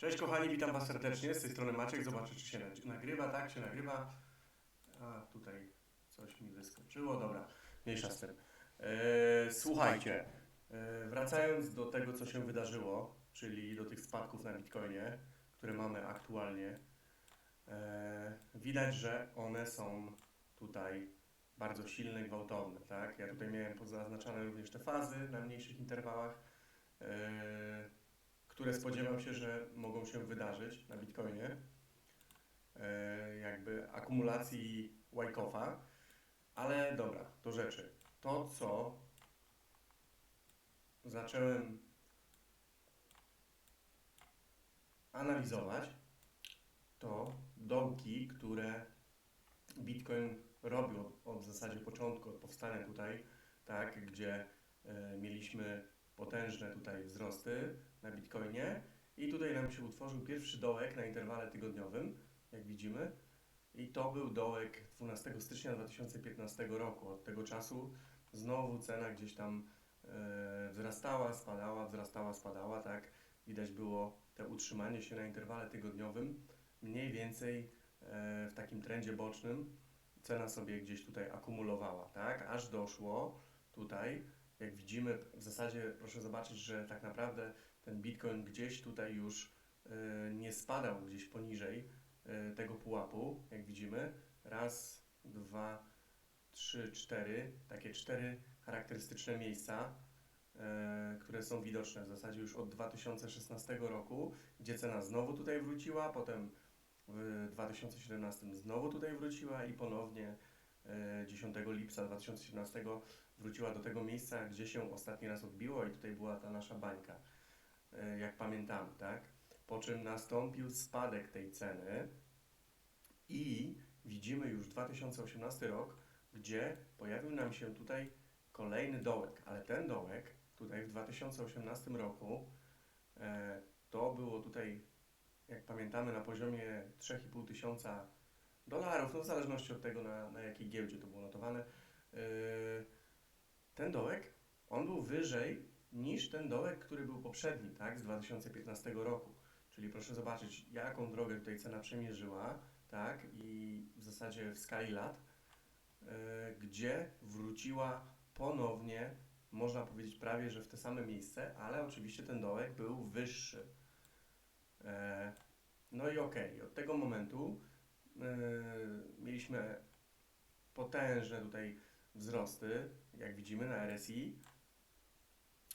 Cześć kochani, witam Was serdecznie. Z tej strony Maciek. Zobaczę, czy się nag- nagrywa. Tak, się nagrywa. A tutaj coś mi wyskoczyło. Dobra, mniejsza z tym. E, słuchajcie, e, wracając do tego, co się wydarzyło, czyli do tych spadków na Bitcoinie, które mamy aktualnie, e, widać, że one są tutaj bardzo silne, gwałtowne. Tak? Ja tutaj miałem pozaznaczane również te fazy na mniejszych interwałach. Które spodziewam się, że mogą się wydarzyć na Bitcoinie, e, jakby akumulacji Wyckoff'a, ale dobra, do rzeczy. To, co zacząłem analizować, to dołki, które Bitcoin robił od, od w zasadzie początku, od powstania tutaj, tak, gdzie e, mieliśmy potężne tutaj wzrosty na Bitcoinie i tutaj nam się utworzył pierwszy dołek na interwale tygodniowym, jak widzimy. I to był dołek 12 stycznia 2015 roku. Od tego czasu znowu cena gdzieś tam e, wzrastała, spadała, wzrastała, spadała, tak. Widać było te utrzymanie się na interwale tygodniowym, mniej więcej e, w takim trendzie bocznym cena sobie gdzieś tutaj akumulowała, tak, aż doszło tutaj jak widzimy, w zasadzie proszę zobaczyć, że tak naprawdę ten Bitcoin gdzieś tutaj już e, nie spadał gdzieś poniżej e, tego pułapu, jak widzimy. Raz, dwa, trzy, cztery, takie cztery charakterystyczne miejsca, e, które są widoczne w zasadzie już od 2016 roku, gdzie cena znowu tutaj wróciła, potem w 2017 znowu tutaj wróciła i ponownie e, 10 lipca 2017 wróciła do tego miejsca, gdzie się ostatni raz odbiło i tutaj była ta nasza bańka, e, jak pamiętamy, tak? Po czym nastąpił spadek tej ceny i widzimy już 2018 rok, gdzie pojawił nam się tutaj kolejny dołek, ale ten dołek tutaj w 2018 roku e, to było tutaj, jak pamiętamy, na poziomie 3,5 tysiąca dolarów, no w zależności od tego, na, na jakiej giełdzie to było notowane. E, ten dołek, on był wyżej niż ten dołek, który był poprzedni, tak, z 2015 roku. Czyli proszę zobaczyć, jaką drogę tutaj cena przemierzyła, tak, i w zasadzie w skali lat, e, gdzie wróciła ponownie, można powiedzieć prawie, że w te same miejsce, ale oczywiście ten dołek był wyższy. E, no i okej, od tego momentu e, mieliśmy potężne tutaj wzrosty, jak widzimy na RSI,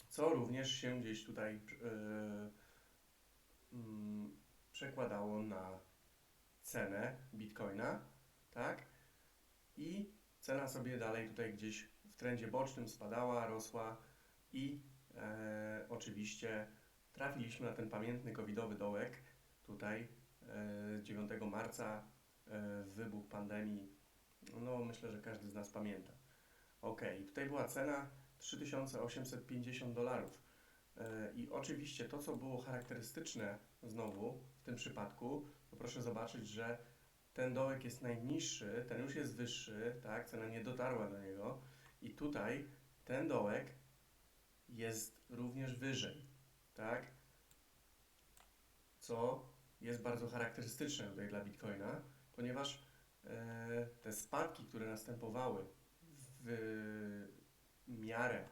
co również się gdzieś tutaj mm, przekładało na cenę Bitcoina, tak? I cena sobie dalej tutaj gdzieś w trendzie bocznym spadała, rosła i e, oczywiście trafiliśmy na ten pamiętny covidowy dołek tutaj e, 9 marca, e, wybuch pandemii, no myślę, że każdy z nas pamięta. Ok, tutaj była cena 3850 dolarów. E, I oczywiście to, co było charakterystyczne znowu w tym przypadku, to proszę zobaczyć, że ten dołek jest najniższy, ten już jest wyższy, tak, cena nie dotarła do niego. I tutaj ten dołek jest również wyżej, tak, co jest bardzo charakterystyczne tutaj dla Bitcoina, ponieważ e, te spadki, które następowały w miarę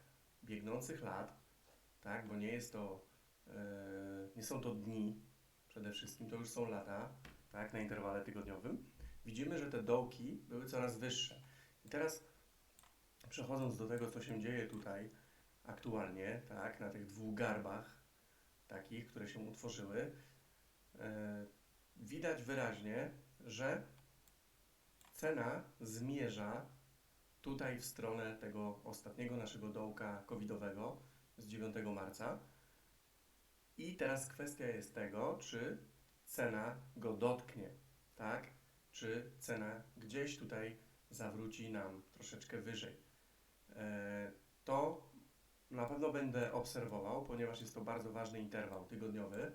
biegnących lat, tak, bo nie jest to, e, nie są to dni, przede wszystkim to już są lata, tak, na interwale tygodniowym, widzimy, że te dołki były coraz wyższe. I teraz przechodząc do tego, co się dzieje tutaj aktualnie, tak, na tych dwóch garbach takich, które się utworzyły, e, widać wyraźnie, że cena zmierza tutaj w stronę tego ostatniego naszego dołka covidowego z 9 marca. I teraz kwestia jest tego, czy cena go dotknie, tak? Czy cena gdzieś tutaj zawróci nam troszeczkę wyżej. E, To na pewno będę obserwował, ponieważ jest to bardzo ważny interwał tygodniowy.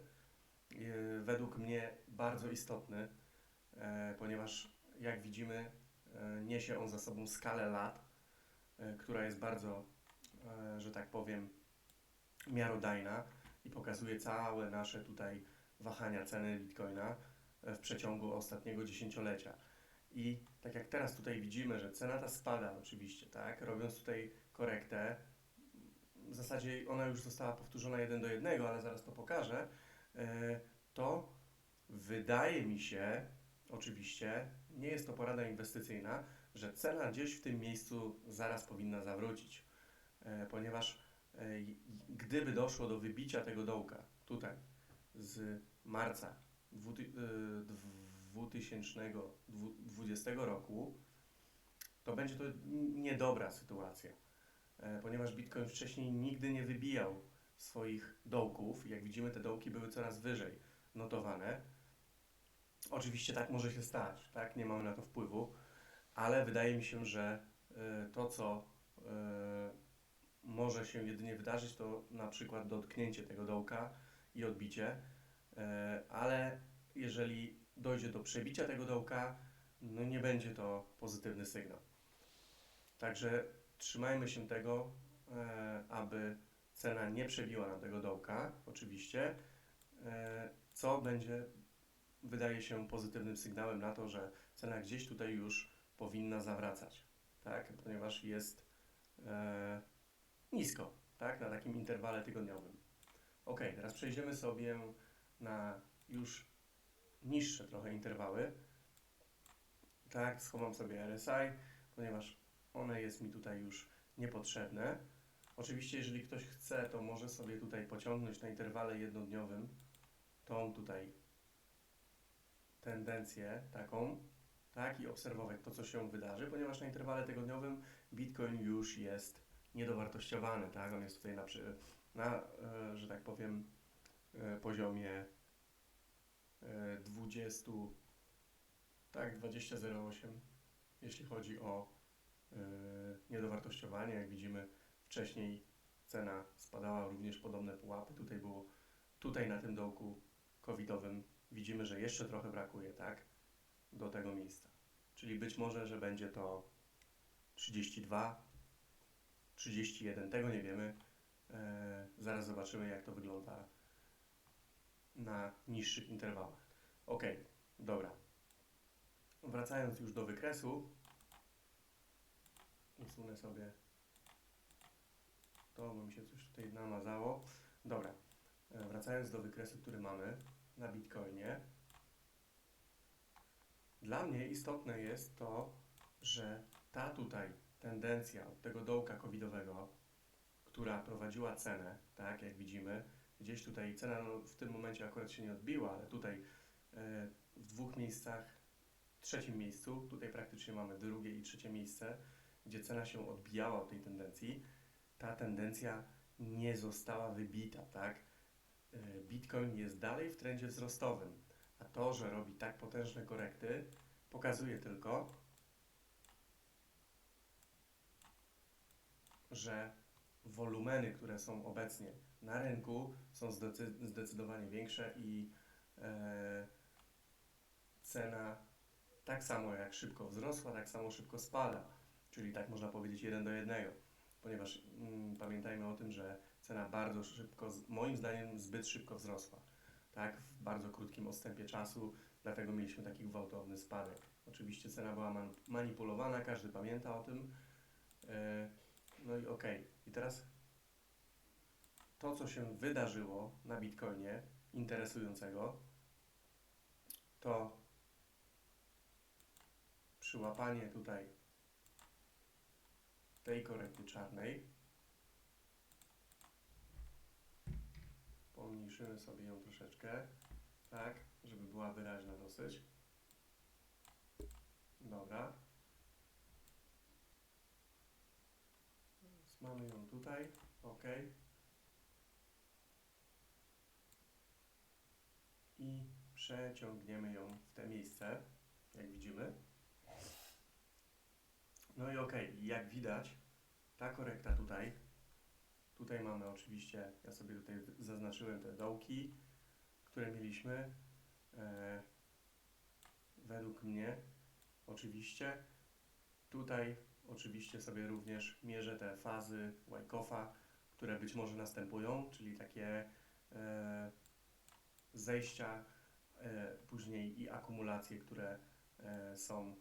E, Według mnie bardzo istotny, e, ponieważ jak widzimy, niesie on za sobą skalę lat, e, która jest bardzo, e, że tak powiem, miarodajna i pokazuje całe nasze tutaj wahania ceny bitcoina e, w przeciągu ostatniego dziesięciolecia. I tak jak teraz tutaj widzimy, że cena ta spada oczywiście, tak? Robiąc tutaj korektę, w zasadzie ona już została powtórzona jeden do jednego, ale zaraz to pokażę, e, to wydaje mi się, oczywiście, nie jest to porada inwestycyjna, że cena gdzieś w tym miejscu zaraz powinna zawrócić, e, ponieważ e, gdyby doszło do wybicia tego dołka tutaj z marca dwuty- e, 2020 roku, to będzie to niedobra sytuacja, ponieważ Bitcoin wcześniej nigdy nie wybijał swoich dołków. Jak widzimy, te dołki były coraz wyżej notowane. Oczywiście tak może się stać, tak? Nie mamy na to wpływu, ale wydaje mi się, że e, to, co e, może się jedynie wydarzyć, to na przykład dotknięcie tego dołka i odbicie, e, ale jeżeli dojdzie do przebicia tego dołka, no nie będzie to pozytywny sygnał. Także trzymajmy się tego, aby cena nie przebiła nam tego dołka, oczywiście, co będzie, wydaje się, pozytywnym sygnałem na to, że cena gdzieś tutaj już powinna zawracać, tak? Ponieważ jest e, nisko, tak? Na takim interwale tygodniowym. Ok, teraz przejdziemy sobie na już niższe trochę interwały. Tak, schowam sobie RSI, ponieważ one jest mi tutaj już niepotrzebne. Oczywiście, jeżeli ktoś chce, to może sobie tutaj pociągnąć na interwale jednodniowym tą tutaj tendencję taką, tak, i obserwować to, co się wydarzy, ponieważ na interwale tygodniowym Bitcoin już jest niedowartościowany, tak, on jest tutaj na, na e, że tak powiem, e, poziomie e, 20, tak, 20,08, jeśli chodzi o e, niedowartościowanie, jak widzimy wcześniej cena spadała również podobne pułapy, tutaj było, tutaj na tym dołku covidowym widzimy, że jeszcze trochę brakuje, tak, do tego miejsca. Czyli być może, że będzie to 32, 31, tego nie wiemy. E, zaraz zobaczymy, jak to wygląda na niższych interwałach. Ok, dobra. Wracając już do wykresu, usunę sobie to, bo mi się coś tutaj namazało. Dobra, e, wracając do wykresu, który mamy na Bitcoinie. Dla mnie istotne jest to, że ta tutaj tendencja od tego dołka covidowego, która prowadziła cenę, tak jak widzimy, gdzieś tutaj cena no, w tym momencie akurat się nie odbiła, ale tutaj e, w dwóch miejscach, w trzecim miejscu, tutaj praktycznie mamy drugie i trzecie miejsce, gdzie cena się odbijała od tej tendencji, ta tendencja nie została wybita, tak? E, Bitcoin jest dalej w trendzie wzrostowym, a to, że robi tak potężne korekty, pokazuje tylko, że wolumeny, które są obecnie na rynku, są zdecy- zdecydowanie większe i e, cena tak samo jak szybko wzrosła, tak samo szybko spada, czyli tak można powiedzieć jeden do jednego, ponieważ mm, pamiętajmy o tym, że cena bardzo szybko, moim zdaniem zbyt szybko wzrosła, tak, w bardzo krótkim odstępie czasu, dlatego mieliśmy taki gwałtowny spadek. Oczywiście cena była man- manipulowana, każdy pamięta o tym. E, No i okej. I teraz to, co się wydarzyło na Bitcoinie interesującego, to przyłapanie tutaj tej korekty czarnej. Pomniejszymy sobie ją troszeczkę, tak, żeby była wyraźna dosyć. Dobra. Więc mamy ją tutaj, ok. I przeciągniemy ją w te miejsce, jak widzimy. No i ok, jak widać, ta korekta tutaj, tutaj mamy oczywiście, ja sobie tutaj zaznaczyłem te dołki, które mieliśmy. E, według mnie, oczywiście, tutaj oczywiście sobie również mierzę te fazy Wyckofa, które być może następują, czyli takie e, zejścia, e, później i akumulacje, które e, są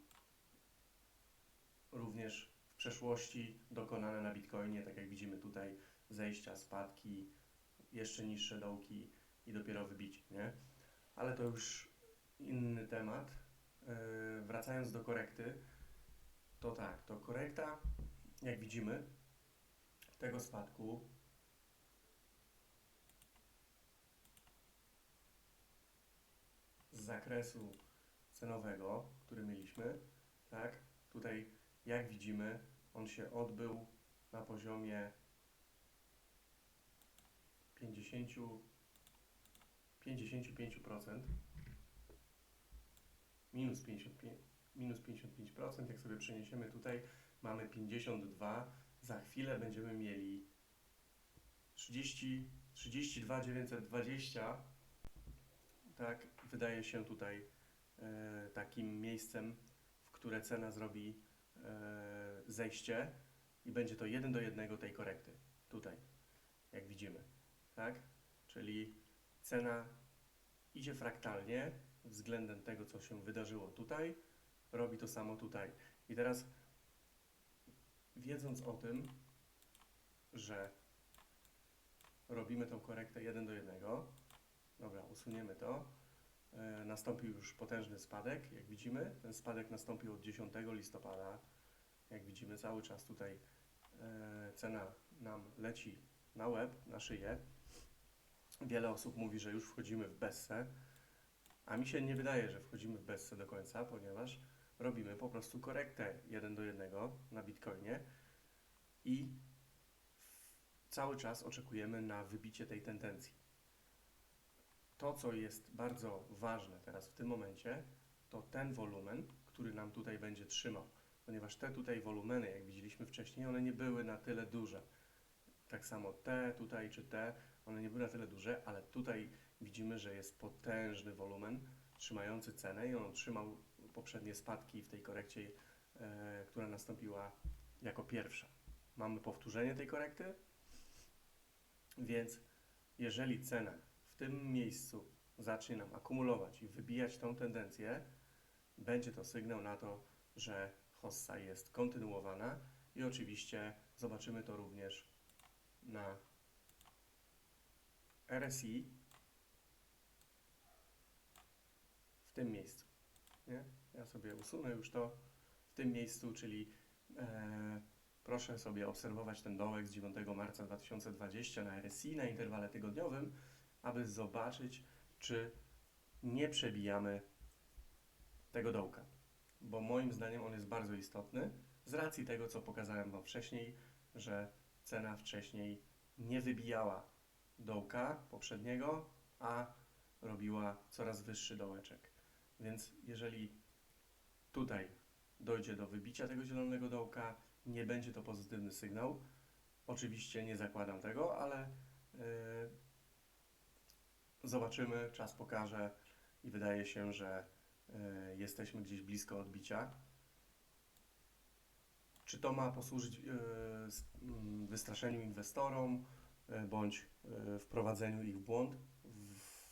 również w przeszłości dokonane na Bitcoinie, tak jak widzimy tutaj, zejścia, spadki, jeszcze niższe dołki i dopiero wybicie, nie? Ale to już inny temat. E, Wracając do korekty, to tak, to korekta, jak widzimy, tego spadku z zakresu cenowego, który mieliśmy, tak, tutaj jak widzimy, on się odbył na poziomie 50, 55%, minus 55, minus 55%, jak sobie przeniesiemy tutaj, mamy 52, za chwilę będziemy mieli 30, 32 920, tak, wydaje się tutaj e, takim miejscem, w które cena zrobi e, zejście i będzie to 1 do 1 tej korekty, tutaj, tak, czyli cena idzie fraktalnie względem tego, co się wydarzyło tutaj, robi to samo tutaj. I teraz wiedząc o tym, że robimy tą korektę 1 do 1, dobra, usuniemy to, e, nastąpił już potężny spadek, jak widzimy, ten spadek nastąpił od 10 listopada, jak widzimy cały czas tutaj e, cena nam leci na łeb, na szyję. Wiele osób mówi, że już wchodzimy w Bessę, a mi się nie wydaje, że wchodzimy w Bessę do końca, ponieważ robimy po prostu korektę 1 do 1 na Bitcoinie i cały czas oczekujemy na wybicie tej tendencji. To, co jest bardzo ważne teraz w tym momencie, to ten wolumen, który nam tutaj będzie trzymał, ponieważ te tutaj wolumeny, jak widzieliśmy wcześniej, one nie były na tyle duże. Tak samo te tutaj czy te, one nie były na tyle duże, ale tutaj widzimy, że jest potężny wolumen trzymający cenę i on trzymał poprzednie spadki w tej korekcie, e, która nastąpiła jako pierwsza. Mamy powtórzenie tej korekty, więc jeżeli cena w tym miejscu zacznie nam akumulować i wybijać tą tendencję, będzie to sygnał na to, że hossa jest kontynuowana i oczywiście zobaczymy to również na RSI w tym miejscu. Nie? Ja sobie usunę już to w tym miejscu, czyli e, proszę sobie obserwować ten dołek z 9 marca 2020 na RSI na interwale tygodniowym, aby zobaczyć, czy nie przebijamy tego dołka. Bo moim zdaniem on jest bardzo istotny z racji tego, co pokazałem Wam wcześniej, że cena wcześniej nie wybijała dołka poprzedniego, a robiła coraz wyższy dołeczek. Więc jeżeli tutaj dojdzie do wybicia tego zielonego dołka, nie będzie to pozytywny sygnał. Oczywiście nie zakładam tego, ale yy, zobaczymy, czas pokaże i wydaje się, że yy, jesteśmy gdzieś blisko odbicia. Czy to ma posłużyć s- mm, wystraszeniu inwestorom yy, bądź yy, wprowadzeniu ich w błąd, w,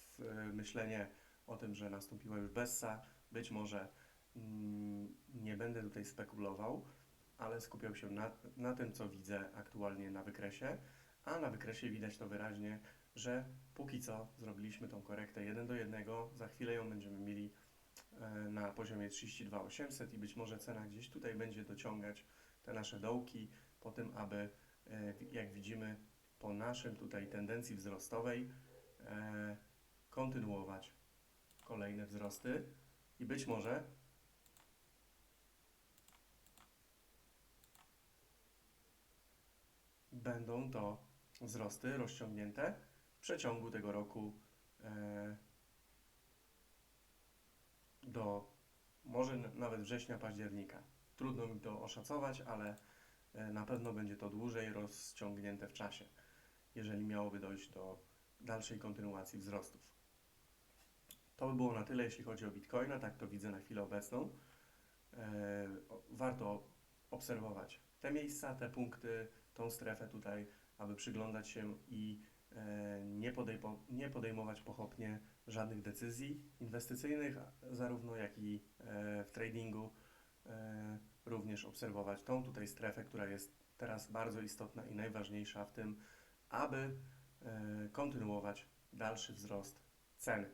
myślenie o tym, że nastąpiła już Bessa? Być może mm, nie będę tutaj spekulował, ale skupiał się na, na tym, co widzę aktualnie na wykresie, a na wykresie widać to wyraźnie, że póki co zrobiliśmy tą korektę 1 do 1, za chwilę ją będziemy mieli e, na poziomie 32 800 i być może cena gdzieś tutaj będzie dociągać te nasze dołki po tym, aby e, jak widzimy po naszym tutaj tendencji wzrostowej e, kontynuować kolejne wzrosty i być może będą to wzrosty rozciągnięte w przeciągu tego roku e, do może nawet września, października. Trudno mi to oszacować, ale e, na pewno będzie to dłużej rozciągnięte w czasie, jeżeli miałoby dojść do dalszej kontynuacji wzrostów. To by było na tyle, jeśli chodzi o Bitcoina, tak to widzę na chwilę obecną. E, warto obserwować te miejsca, te punkty, tą strefę tutaj, aby przyglądać się i e, nie, nie podejmować pochopnie żadnych decyzji inwestycyjnych, zarówno jak i e, w tradingu. E, również obserwować tą tutaj strefę, która jest teraz bardzo istotna i najważniejsza w tym, aby e, kontynuować dalszy wzrost ceny.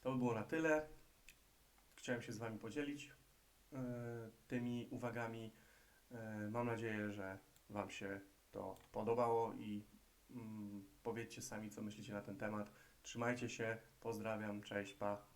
To by było na tyle. Chciałem się z Wami podzielić tymi uwagami. Mam nadzieję, że Wam się to podobało i mm, powiedzcie sami, co myślicie na ten temat. Trzymajcie się, pozdrawiam, cześć, pa.